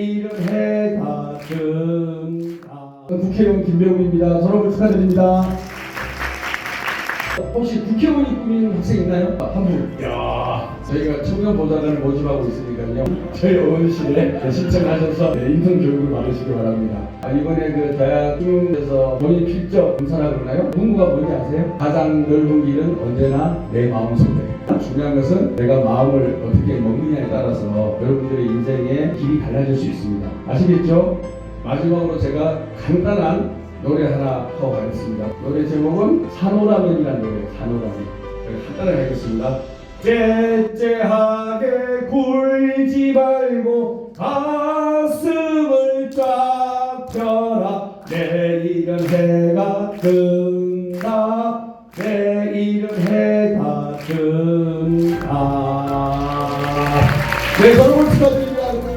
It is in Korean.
이름 해가 든다 국회의원 김병우입니다. 졸업을 축하드립니다 혹시 국회의원이 꾸미는 학생 있나요? 한 분. 야, 저희가 청년 보좌관을 모집하고 있으니까요. 저희 어원실에 신청하셔서 네, 인턴 교육을 받으시기 바랍니다. 아, 이번에 그 대학 중에서 본인 필적 검사라 그러나요? 문구가 뭔지 아세요? 가장 넓은 길은 언제나 내 마음 속에. 중요한 것은 내가 마음을 어떻게 먹느냐에 따라서 여러분들의 인생의 길이 달라질 수 있습니다. 아시겠죠? 마지막으로 제가 간단한 노래 하나 더 가겠습니다. 노래 제목은 산호라면이라는 노래, 산호라면. 간단하게 하겠습니다. 째째하게 굴지 말고 가슴을 쫙 펴라 내일은 해가 뜬다 내일은 해가 뜬다 네, 여러분 축하드립니다.